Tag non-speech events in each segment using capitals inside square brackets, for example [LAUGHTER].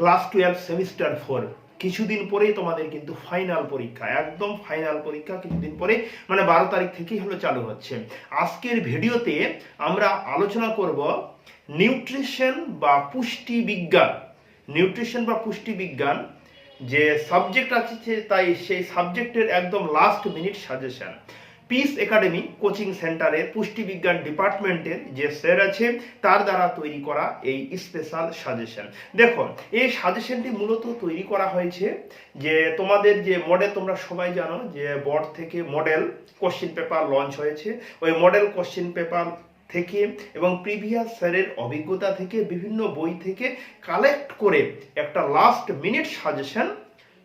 Class twelve semester four. কিছুদিন পরেই তোমাদের কিন্তু ফাইনাল পরীক্ষা, একদম ফাইনাল পরীক্ষা কিছুদিন পরে মানে বারো তারিখ থেকেই হলো চালু হচ্ছে। আজকের ভিডিওতে আমরা আলোচনা করব নিউট্রিশন বা পুষ্টি বিজ্ঞান। নিউট্রিশন বা পুষ্টি বিজ্ঞান যে সাবজেক্ট আছে তাই সেই সাবজেক্টের একদম last minute suggestion Peace Academy coaching সেন্টারের পুষ্টি বিজ্ঞান ডিপার্টমেন্টের যে স্যার আছে, তার দ্বারা তৈরি করা এই স্পেশাল সাজেশন দেখো এই সাজেশনটি মূলত তৈরি করা হয়েছে যে তোমাদের যে মডেল তোমরা সবাই জানো যে বোর্ড থেকে মডেল কোশ্চিন পেপার লঞ্চ হয়েছে। ওই মডেল কোশ্চিন পেপার থেকে এবং প্রিভিয়াস স্যারের অভিজ্ঞতা থেকে বিভিন্ন বই থেকে কালেক্ট করে একটা লাস্ট মিনিট সাজেশন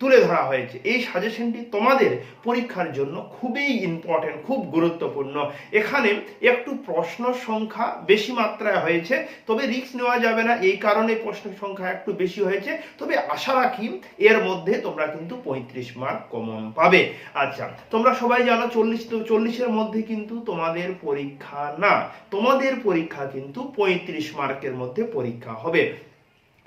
তুলে ধরা হয়েছে। এই সাজেশনটি তোমাদের পরীক্ষার জন্য খুবই ইম্পর্টেন্ট খুব গুরুত্বপূর্ণ। এখানে একটু প্রশ্ন সংখ্যা বেশি মাত্রায় হয়েছে, তবে রিস্ক নেওয়া যাবে না। এই কারণে প্রশ্ন সংখ্যা একটু বেশি হয়েছে। তবে আশা রাখি এর মধ্যে তোমরা কিন্তু পঁয়ত্রিশ মার্ক কমন পাবে। আচ্ছা তোমরা সবাই জানো চল্লিশ চল্লিশের মধ্যে কিন্তু তোমাদের পরীক্ষা না। তোমাদের পরীক্ষা কিন্তু পঁয়ত্রিশ মার্কের মধ্যে পরীক্ষা হবে।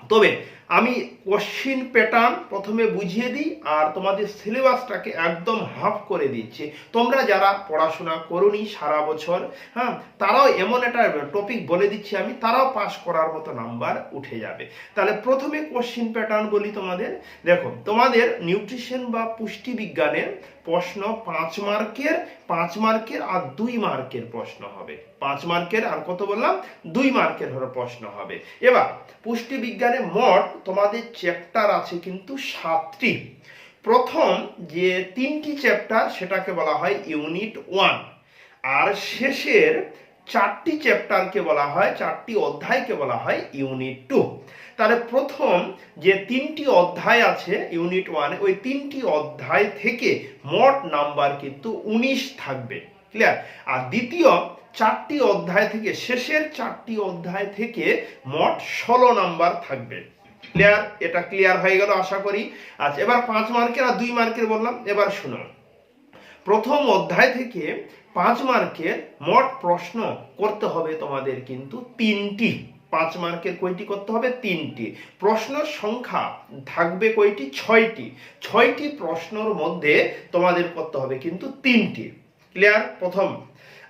তবে আমি কোশ্চিন প্যাটার্ন প্রথমে বুঝিয়ে দিই আর তোমাদের সিলেবাসটাকে একদম হাফ করে দিচ্ছি। তোমরা যারা পড়াশোনা করনি সারা বছর হ্যাঁ তারাও এমন একটা টপিক বলে দিচ্ছি আমি, তারাও পাস করার মতো নাম্বার উঠে যাবে। তাহলে প্রথমে কোশ্চিন প্যাটার্ন বলি তোমাদের। দেখো, তোমাদের নিউট্রিশন বা পুষ্টি বিজ্ঞানের প্রশ্ন পাঁচ মার্কের পাঁচ মার্কের আর দুই মার্কের প্রশ্ন হবে। পাঁচ মার্কের আর কত বললাম? দুই মার্কের হলো প্রশ্ন হবে। এবার পুষ্টি বিজ্ঞানে মোট তোমাদের চ্যাপ্টার আছে কিন্তু সাতটি। প্রথম যে তিনটি চ্যাপ্টার সেটাকে বলা হয় ইউনিট ওয়ান আর শেষের চারটি চ্যাপ্টারকে বলা হয়, চারটি অধ্যায়কে বলা হয় ইউনিট টু তাহলে প্রথম যে তিনটি অধ্যায় আছে ইউনিট ওয়ানে, ওই তিনটি অধ্যায় থেকে মোট নাম্বার কিন্তু উনিশ থাকবে, ক্লিয়ার? আর দ্বিতীয় চারটি অধ্যায় থেকে, শেষের চারটি অধ্যায় থেকে মোট ষোলো নাম্বার থাকবে, ক্লিয়ার? এটা ক্লিয়ার হয়ে গেল, আশা করি। আচ্ছা এবার পাঁচ মার্কের আর দুই মার্কের বললাম, এবার শুনো প্রথম অধ্যায় থেকে পাঁচ মার্কের মোট প্রশ্ন করতে হবে তোমাদের কিন্তু তিনটি। পাঁচ মার্কের কয়টি করতে হবে? তিনটি। প্রশ্ন সংখ্যা থাকবে কয়টি? ছয়টি। ছয়টি প্রশ্নর মধ্যে তোমাদের করতে হবে কিন্তু তিনটি। ক্লিয়ার? প্রথম।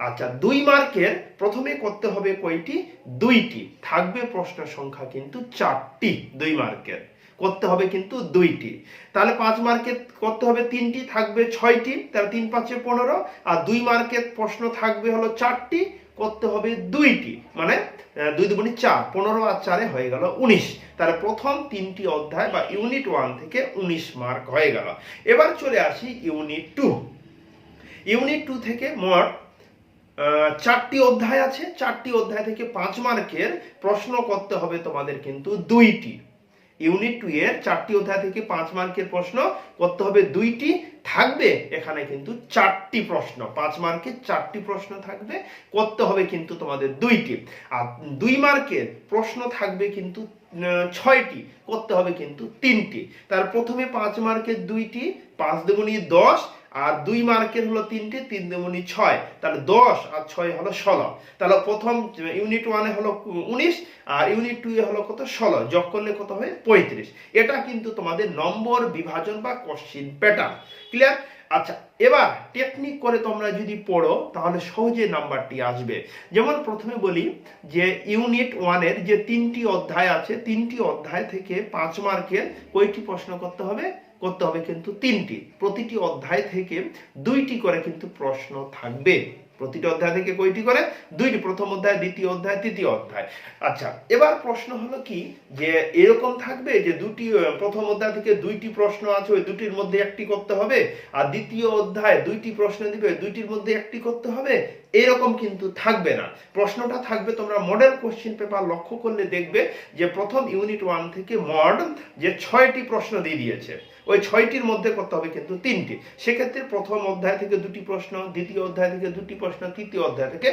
আচ্ছা দুই মার্কের প্রথমে করতে হবে কয়টি? দুইটি। থাকবে প্রশ্ন সংখ্যা কিন্তু চারটি দুই মার্কের। করতে হবে কিন্তু দুইটি। তাহলে পাঁচ মার্কের করতে হবে তিনটি, থাকবে ছয়টি, তাহলে তিন পাঁচে পনেরো। আর দুই মার্কের প্রশ্ন থাকবে হলো চারটি করতে হবে দুইটি। মানে দুই দুগুণি চার, পনেরো আর চারে হয়ে গেল উনিশ। তাহলে প্রথম তিনটি অধ্যায় বা ইউনিট ওয়ান থেকে উনিশ মার্ক হয়ে গেল। এবার চলে আসি ইউনিট টু। ইউনিট টু থেকে মোট চারটি অধ্যায় আছে। চারটি অধ্যায় থেকে পাঁচ মার্কের প্রশ্ন করতে হবে তোমাদের কিন্তু দুইটি। ইউনিট টু এর চারটি অধ্যায় থেকে পাঁচ মার্কের প্রশ্ন করতে হবে দুইটি, থাকবে এখানে কিন্তু চারটি প্রশ্ন। পাঁচ মার্কের চারটি প্রশ্ন থাকবে, করতে হবে কিন্তু তোমাদের দুইটি। আর দুই মার্কের প্রশ্ন থাকবে কিন্তু ছয়টি, করতে হবে কিন্তু তিনটি। তার প্রথমে পাঁচ মার্কের দুইটি, পাঁচ দুগুণি দশ আর দুই মার্কের হলো তিনটে, তিন দুগুণি ছয়। তাহলে দশ আর ছয় হলো ষোলো। তাহলে প্রথম ইউনিট ওয়ানে হলো উনিশ আর ইউনিট টু এ হলো কত? ষোলো। যোগ করলে কত হবে পঁয়ত্রিশ। এটা কিন্তু তোমাদের নম্বর বিভাজন বা কোশ্চিন প্যাটার্ন ক্লিয়ার আচ্ছা এবার টেকনিক করে তোমরা যদি পড়ো, তাহলে সহজে নাম্বারটি আসবে। যেমন প্রথমে বলি যে ইউনিট ওয়ানের যে তিনটি অধ্যায় আছে, তিনটি অধ্যায় থেকে পাঁচ মার্কের কয়টি প্রশ্ন করতে হবে? করতে হবে কিন্তু তিনটি। প্রতিটি অধ্যায় থেকে দুইটি করে কিন্তু প্রশ্ন থাকবে। প্রতিটি অধ্যায় থেকে কয়টি করে? দুইটি। প্রথম অধ্যায়, দ্বিতীয় অধ্যায়, তৃতীয় অধ্যায়। আচ্ছা এবার প্রশ্ন হলো কি? যে এরকম থাকবে যে দুটি প্রথম অধ্যায় থেকে দুইটি প্রশ্ন আছে, ওই দুটির মধ্যে একটি করতে হবে। আর দ্বিতীয় অধ্যায় দুইটি প্রশ্ন দিবে দুইটির মধ্যে একটি করতে হবে। এরকম কিন্তু থাকবে না। প্রশ্নটা থাকবে তোমরা মডেল কোশ্চেন পেপার লক্ষ্য করলে দেখবে যে প্রথম ইউনিট ওয়ান থেকে মড যে ছয়টি প্রশ্ন দিয়ে দিয়েছে। ওই ছয়টির মধ্যে করতে হবে কিন্তু তিনটি। সেক্ষেত্রে প্রথম অধ্যায় থেকে দুটি প্রশ্ন, দ্বিতীয় অধ্যায় থেকে দুটি প্রশ্ন, তৃতীয় অধ্যায় থেকে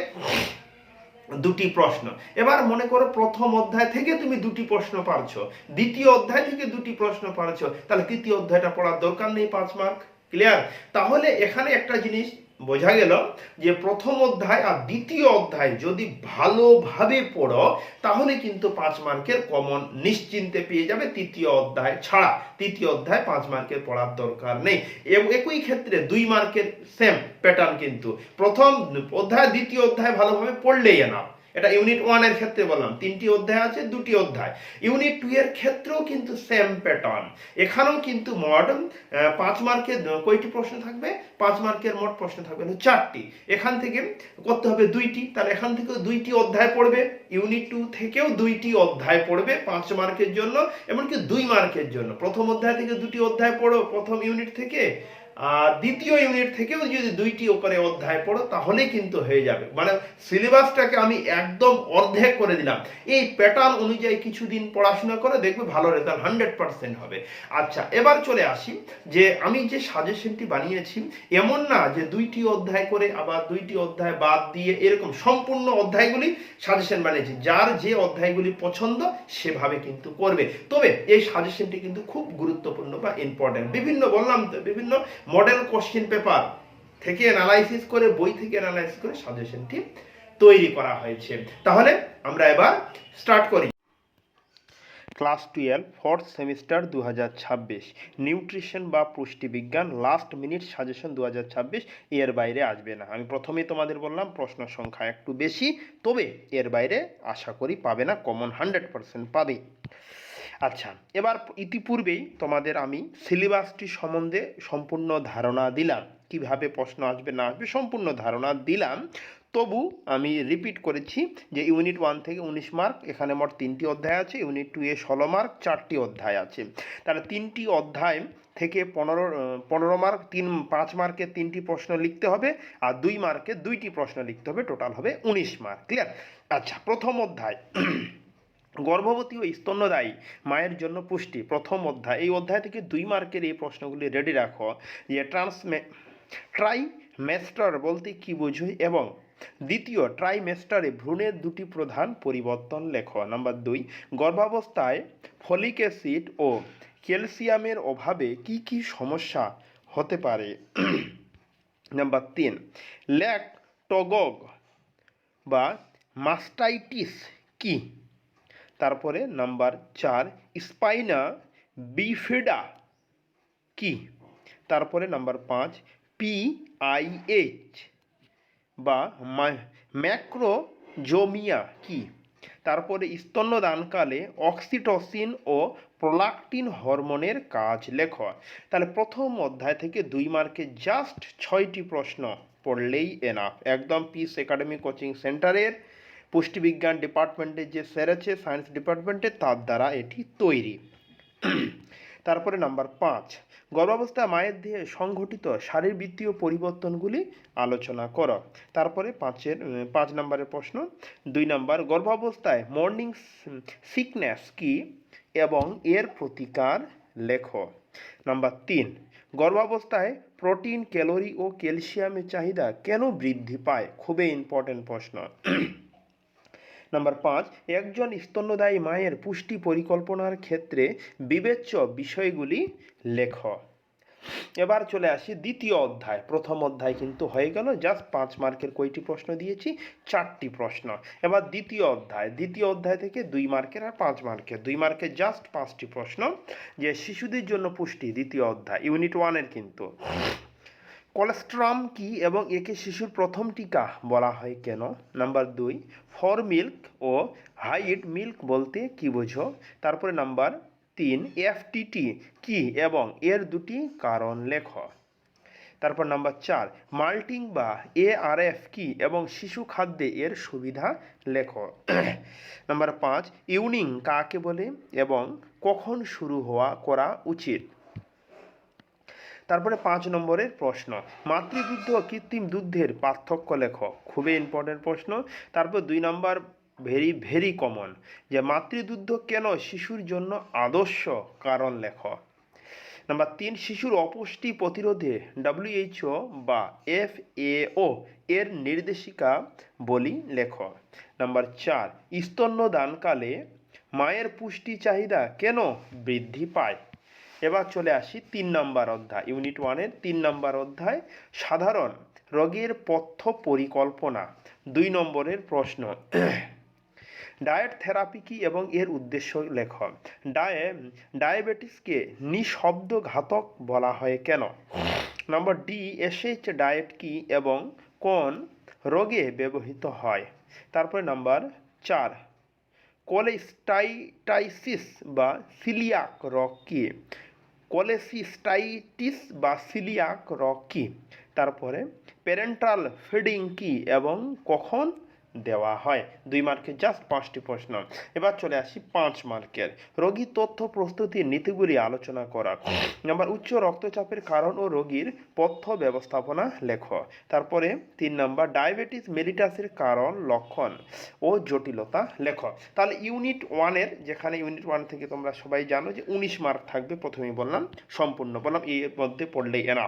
দুটি প্রশ্ন। এবার মনে করো প্রথম অধ্যায় থেকে তুমি দুটি প্রশ্ন পারছ, দ্বিতীয় অধ্যায় থেকে দুটি প্রশ্ন পারছ, তাহলে তৃতীয় অধ্যায়টা পড়ার দরকার নেই পাঁচ মার্ক ক্লিয়ার তাহলে এখানে একটা জিনিস বোঝা গেল যে প্রথম অধ্যায় আর দ্বিতীয় অধ্যায় যদি ভালোভাবে পড়ো, তাহলে কিন্তু পাঁচ মার্কের কমন নিশ্চিন্তে পেয়ে যাবে তৃতীয় অধ্যায় ছাড়া। তৃতীয় অধ্যায় পাঁচ মার্কের পড়ার দরকার নেই। এবং একই ক্ষেত্রে দুই মার্কের সেম প্যাটার্ন কিন্তু। প্রথম অধ্যায়, দ্বিতীয় অধ্যায় ভালোভাবে পড়লেই না এটা ইউনিট ওয়ানের ক্ষেত্রে বললাম। তিনটি অধ্যায় আছে, দুটি অধ্যায়। ইউনিট টু এর ক্ষেত্রেও কিন্তু সেম প্যাটার্ন এখানেও কিন্তু মোট পাঁচ মার্কের কয়টি প্রশ্ন থাকবে? পাঁচ মার্কের মোট প্রশ্ন থাকবে চারটি। এখান থেকে করতে হবে দুইটি। তাহলে এখান থেকেও দুইটি অধ্যায় পড়বে ইউনিট টু থেকেও দুইটি অধ্যায় পড়বে পাঁচ মার্কের জন্য, এমনকি দুই মার্কের জন্য। প্রথম অধ্যায় থেকে দুটি অধ্যায় পড়ো, প্রথম ইউনিট থেকে দ্বিতীয় ইউনিট থেকেও যদি দুইটি করে অধ্যায় পড়ো তাহলেই কিন্তু হয়ে যাবে। মানে সিলেবাসটাকে আমি একদম অর্ধেক করে দিলাম। এই প্যাটার্ন অনুযায়ী কিছুদিন পড়াশোনা করে দেখবে ভালো রেজাল্ট হান্ড্রেড পার্সেন্ট হবে। আচ্ছা এবার চলে আসি যে আমি যে সাজেশনটি বানিয়েছি, এমন না যে দুইটি অধ্যায় করে আবার দুইটি অধ্যায় বাদ দিয়ে এরকম সম্পূর্ণ অধ্যায়গুলি সাজেশন বানিয়েছি। যার যে অধ্যায়গুলি পছন্দ, সেভাবে কিন্তু করবে। তবে এই সাজেশনটি কিন্তু খুব গুরুত্বপূর্ণ বা ইম্পর্টেন্ট বিভিন্ন বললাম তো, বিভিন্ন মডেল কোশ্চেন পেপার থেকে অ্যানালাইসিস করে, বই থেকে অ্যানালাইসিস করে সাজেশনটি তৈরি করা হয়েছে। তাহলে আমরা এবার স্টার্ট করি। ক্লাস টুয়েলভ ফোর্থ সেমিস্টার দু হাজার ছাব্বিশ। নিউট্রিশন বা পুষ্টিবিজ্ঞান লাস্ট মিনিট সাজেশন দু হাজার ছাব্বিশ, এর বাইরে আসবে না। আমি প্রথমেই তোমাদের বললাম, প্রশ্ন সংখ্যা একটু বেশি, তবে এর বাইরে আশা করি পাবে না কমন হান্ড্রেড পার্সেন্ট পাবে। আচ্ছা এবার ইতিপূর্বেই তোমাদের আমি সিলেবাসটি সম্বন্ধে সম্পূর্ণ ধারণা দিলাম। কীভাবে প্রশ্ন আসবে, না আসবে সম্পূর্ণ ধারণা দিলাম। তবু আমি রিপিট করেছি যে ইউনিট ওয়ান থেকে উনিশ মার্ক এখানে মোট তিনটি অধ্যায় আছে ইউনিট টু এ ষোলো মার্ক চারটি অধ্যায় আছে। তাহলে তিনটি অধ্যায় থেকে পনেরো পনেরো মার্ক তিন, পাঁচ মার্কের তিনটি প্রশ্ন লিখতে হবে আর দুই মার্কের দুইটি প্রশ্ন লিখতে হবে টোটাল হবে উনিশ মার্ক ক্লিয়ার আচ্ছা প্রথম অধ্যায়। গর্ভবতী ও স্তন্যদায়ী মায়ের জন্য পুষ্টি, প্রথম অধ্যায়। এই অধ্যায় থেকে দুই মার্কের এই প্রশ্নগুলি রেডি রাখো। যে ট্রান্সমে ট্রাইমেস্টার বলতে কি বোঝোয় এবং দ্বিতীয় ট্রাইমেস্টারে ভ্রূণের দুটি প্রধান পরিবর্তন লেখো। নাম্বার দুই, গর্ভাবস্থায় ফলিক অ্যাসিড ও ক্যালসিয়ামের অভাবে কি কি সমস্যা হতে পারে? [CLEARS THROAT] নাম্বার তিন ল্যাকটোগগ বা মাস্টাইটিস কি? তারপরে নাম্বার চার, স্পাইনা বিফেডা কি? তারপরে নাম্বার পাঁচ পিআইএইচ বা ম্যাক্রোজোমিয়া কি? তারপরে স্তন্যদানকালে অক্সিটোসিন ও প্রোলাকটিন হরমোনের কাজ লেখ। তাহলে প্রথম অধ্যায় থেকে দুই মার্কে জাস্ট ছয়টি প্রশ্ন পড়লেই এনাফ একদম পিস একাডেমি কোচিং সেন্টারের পুষ্টিবিজ্ঞান ডিপার্টমেন্টের যে স্যার আছে, সায়েন্স ডিপার্টমেন্টে তার দ্বারা এটি তৈরি। তারপরে নাম্বার পাঁচ, গর্ভাবস্থা মায়ের দেহে সংঘটিত শারীরবৃত্তীয় পরিবর্তনগুলি আলোচনা করো। তারপরে পাঁচের পাঁচ নম্বরের প্রশ্ন, দুই নাম্বার, গর্ভাবস্থায় মর্নিং সিকনেস কি এবং এর প্রতিকার লেখো। নাম্বার তিন, গর্ভাবস্থায় প্রোটিন, ক্যালোরি ও ক্যালসিয়ামের চাহিদা কেন বৃদ্ধি পায়? খুবই ইম্পর্টেন্ট প্রশ্ন। নাম্বার পাঁচ, একজন স্তন্যদায়ী মায়ের পুষ্টি পরিকল্পনার ক্ষেত্রে বিবেচ্য বিষয়গুলি লেখ। এবার চলে আসি দ্বিতীয় অধ্যায়। প্রথম অধ্যায় কিন্তু হয়ে গেল। জাস্ট পাঁচ মার্কের কয়টি প্রশ্ন দিয়েছি? চারটি প্রশ্ন। এবার দ্বিতীয় অধ্যায়। দ্বিতীয় অধ্যায় থেকে দুই মার্কের আর পাঁচ মার্কের। দুই মার্কের জাস্ট পাঁচটি প্রশ্ন যে শিশুদের জন্য পুষ্টি। দ্বিতীয় অধ্যায়। ইউনিট ওয়ানের কিন্তু। কোলেস্ট্রাম কি এবং একে শিশুর প্রথম টিকা বলা হয় কেন? নাম্বার দুই, ফর মিল্ক ও হাইট মিল্ক বলতে কি বোঝো? তারপরে নাম্বার তিন, এফটিটি কি এবং এর দুটি কারণ লেখ। তারপর নাম্বার চার, মাল্টিং বা এআরএফ কি এবং শিশু খাদ্যে এর সুবিধা লেখ। [CLEARS THROAT] নাম্বার পাঁচ, ইউনিং কাকে বলে এবং কখন শুরু হওয়া করা উচিত? তারপরে পাঁচ নম্বরের প্রশ্ন মাতৃদুগ্ধ ও কৃত্রিম দুগ্ধের পার্থক্য লেখ। খুবই ইম্পর্টেন্ট প্রশ্ন। তারপর দুই নম্বর ভেরি ভেরি কমন যে মাতৃদুগ্ধ কেন শিশুর জন্য আদর্শ কারণ লেখ? নাম্বার তিন, শিশুর অপুষ্টি প্রতিরোধে ডাব্লিউএইচও বা এফ এও এর নির্দেশিকা বলি লেখ। নাম্বার চার, স্তন্যদানকালে মায়ের পুষ্টি চাহিদা কেন বৃদ্ধি পায়? এবার চলে আসি তিন নম্বর অধ্যায় ইউনিট ওয়ানের তিন নম্বর অধ্যায়, সাধারণ রোগের পথ্য পরিকল্পনা, দুই নম্বরের প্রশ্ন। ডায়েট থেরাপি কি এবং এর উদ্দেশ্য লেখ ডায়ে, ডায়াবেটিসকে নিঃশব্দ ঘাতক বলা হয় কেন? নম্বর ডি, এসএইচ ডায়েট কি এবং কোন রোগে ব্যবহৃত হয়? তারপরে নাম্বার চার কোলেস্টাইটাইসিস বা সিলিয়াক রোগ কি? কোলেসিস্টাইটিস বা সিলিয়াক রোগ কি? তারপরে প্যারেন্টাল ফিডিং কি এবং কখন দেওয়া হয়। দুই মার্কের জাস্ট পাঁচটি প্রশ্ন। এবার চলে আসি পাঁচ মার্কের। রোগী তথ্য প্রস্তুতির নীতিগুলি আলোচনা করা নাম্বার, উচ্চ রক্তচাপের কারণ ও রোগীর পথ্য ব্যবস্থাপনা লেখ। তারপরে তিন নাম্বার, ডায়াবেটিস মেলিটাসের কারণ লক্ষণ ও জটিলতা লেখ। তাহলে ইউনিট ওয়ানের, যেখানে ইউনিট ওয়ান থেকে তোমরা সবাই জানো যে উনিশ মার্ক থাকবে, প্রথমেই বললাম, সম্পূর্ণ বললাম, এর মধ্যে পড়লেই এনা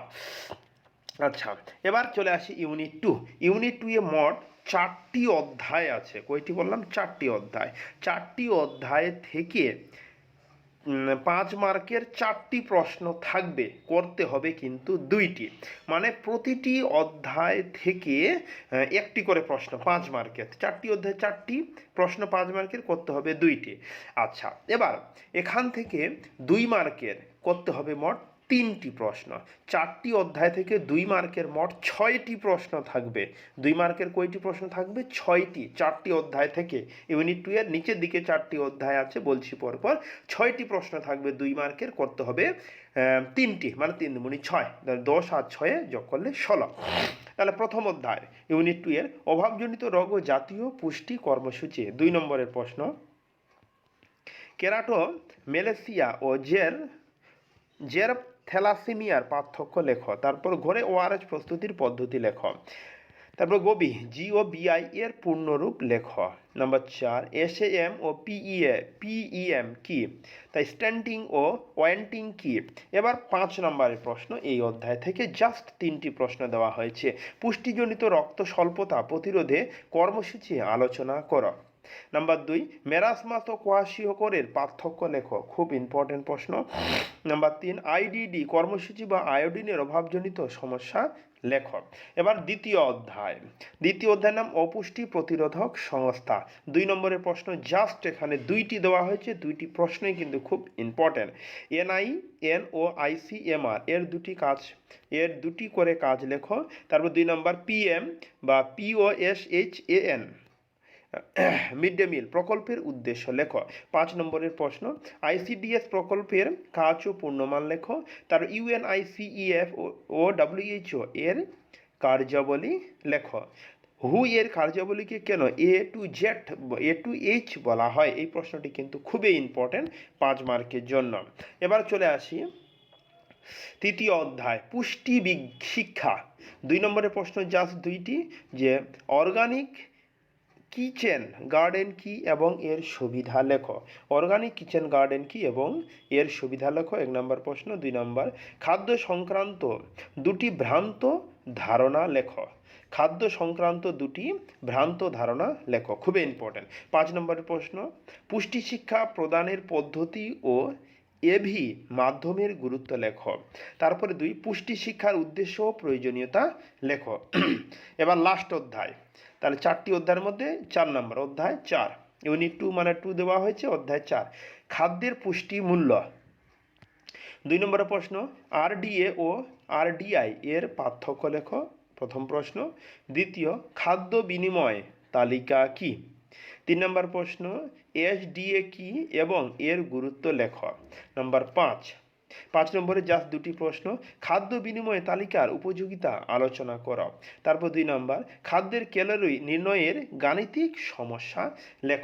আচ্ছা এবার চলে আসি ইউনিট টু। ইউনিট টু এ মোট চারটি অধ্যায় আছে। কয়টি বললাম? চারটি অধ্যায়। চারটি অধ্যায় থেকে পাঁচ মার্কের চারটি প্রশ্ন থাকবে। করতে হবে কিন্তু দুইটি। মানে প্রতিটি অধ্যায় থেকে একটি করে প্রশ্ন, পাঁচ মার্কের। চারটি অধ্যায়, চারটি প্রশ্ন, পাঁচ মার্কের করতে হবে দুইটি। আচ্ছা এবার এখান থেকে দুই মার্কের করতে হবে মোট তিনটি প্রশ্ন। চারটি অধ্যায় থেকে দুই মার্কের মোট ছয়টি প্রশ্ন থাকবে। দুই মার্কের কয়টি প্রশ্ন থাকবে? ছয়টি। চারটি অধ্যায় থেকে ইউনিট টু এর নিচের দিকে চারটি অধ্যায় আছে, বলছি পরপর। ছয়টি প্রশ্ন থাকবে দুই মার্কের, করতে হবে তিনটি মানে তিন দুগুণি ছয়। দশ আর ছয়ে যোগ করলে ষোলো। তাহলে প্রথম অধ্যায়, ইউনিট টু এর অভাবজনিত রোগ ও জাতীয় পুষ্টি কর্মসূচি, দুই নম্বরের প্রশ্ন। কেরাটো মেলেসিয়া ও জের জের থ্যালাসেমিয়ার পার্থক্য লেখ। তারপর ঘরে ওআরএস প্রস্তুতির পদ্ধতি লেখ। তারপর গবি জি ও বিআই এর পূর্ণরূপ লেখ। নাম্বার চার S M O PEA, PEM কি? তাই স্ট্যান্ডিং ও ওয়েন্টিং কি? এবার পাঁচ নম্বরের প্রশ্ন এই অধ্যায় থেকে জাস্ট তিনটি প্রশ্ন দেওয়া হয়েছে। পুষ্টিজনিত রক্ত স্বল্পতা প্রতিরোধে কর্মসূচি আলোচনা করো। নাম্বার দুই, মেরাসমাস ও কোয়াশিওকরের পার্থক্য লেখো। খুব ইম্পর্টেন্ট প্রশ্ন। নাম্বার তিন আইডিডি কর্মসূচি বা আয়োডিনের অভাবজনিত সমস্যা লেখ। এবার দ্বিতীয় অধ্যায়। দ্বিতীয় অধ্যায়ের নাম, অপুষ্টি প্রতিরোধক সংস্থা। দুই নম্বরের প্রশ্ন জাস্ট এখানে দুইটি দেওয়া হয়েছে, দুইটি প্রশ্নই কিন্তু খুব ইম্পর্টেন্ট এনআই এন ও আইসিএমআর এর দুটি কাজ, এর দুটি করে কাজ লেখো। তারপর দুই নম্বর পিএম বা POSH AN mid day meal প্রকল্পের উদ্দেশ্য লেখো। পাঁচ নম্বরের প্রশ্ন আইসিডিএস প্রকল্পের কাজ ও পূর্ণমান লেখো। তার ইউএনআইসিইএফ ও ডাব্লিউএইচও এর কার্যাবলী লেখো। হু এর কার্যাবলীকে কেন A to Z A to H বলা হয়? এই প্রশ্নটি কিন্তু খুবই ইম্পর্টেন্ট পাঁচ মার্কের জন্য। এবার চলে আসি তৃতীয় অধ্যায়, পুষ্টি শিক্ষা। দুই নম্বরের প্রশ্ন জাস্ট দুইটি, যে অর্গানিক কিচেন গার্ডেন কি এবং এর সুবিধা লেখো। অর্গানিক কিচেন গার্ডেন কি এবং এর সুবিধা লেখো? এক নম্বর প্রশ্ন, দুই নম্বর। খাদ্য সংক্রান্ত দুটি ভ্রান্ত ধারণা লেখো। খাদ্য সংক্রান্ত দুটি ভ্রান্ত ধারণা লেখো। খুবই ইম্পর্টেন্ট পাঁচ নম্বরের প্রশ্ন, পুষ্টি শিক্ষা প্রদানের পদ্ধতি ও এভি মাধ্যমের গুরুত্ব লেখো। তারপরে দুই, পুষ্টি শিক্ষার উদ্দেশ্য ও প্রয়োজনীয়তা লেখো। [CLEARS THROAT] এবার লাস্ট অধ্যায়। তাহলে চারটি অধ্যায়ের মধ্যে চার নম্বর, অধ্যায় চার। ইউনিট টু মানে টু দেওয়া হয়েছে, অধ্যায় চার। খাদ্যের পুষ্টি মূল্য দুই নম্বর প্রশ্ন আরডিএ ও আরডিআই এর পার্থক্য লেখো। প্রথম প্রশ্ন। দ্বিতীয়, খাদ্য বিনিময় তালিকা কি? তিন নম্বর প্রশ্ন এসডিএ কি এবং এর গুরুত্ব লেখ। নম্বর পাঁচ পাঁচ নম্বরে জাস্ট দুটি প্রশ্ন, খাদ্য বিনিময় তালিকার উপযোগিতা আলোচনা করো। তারপর দুই নম্বর, খাদ্যের ক্যালোরি নির্ণয়ের গাণিতিক সমস্যা লেখ।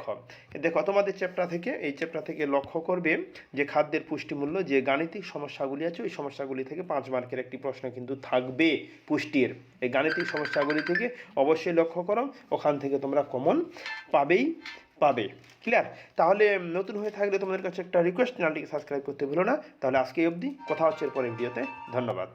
দেখো, তোমাদের চ্যাপ্টার থেকে, এই চ্যাপ্টার থেকে লক্ষ্য করবে যে খাদ্যের পুষ্টিমূল্য, যে গাণিতিক সমস্যাগুলি আছে, ওই সমস্যাগুলি থেকে পাঁচ মার্কের একটি প্রশ্ন কিন্তু থাকবে পুষ্টির। এই গাণিতিক সমস্যাগুলি থেকে অবশ্যই লক্ষ্য করো, ওখান থেকে তোমরা কমন পাবেই। পাবে। ক্লিয়ার তাহলে নতুন হয়ে থাকলে তোমাদের কাছে একটা রিকোয়েস্ট চ্যানেলটিকে সাবস্ক্রাইব করতে ভুলো না। তাহলে আজকে অবধি কথা হচ্ছে এর পরের ভিডিওতে ধন্যবাদ।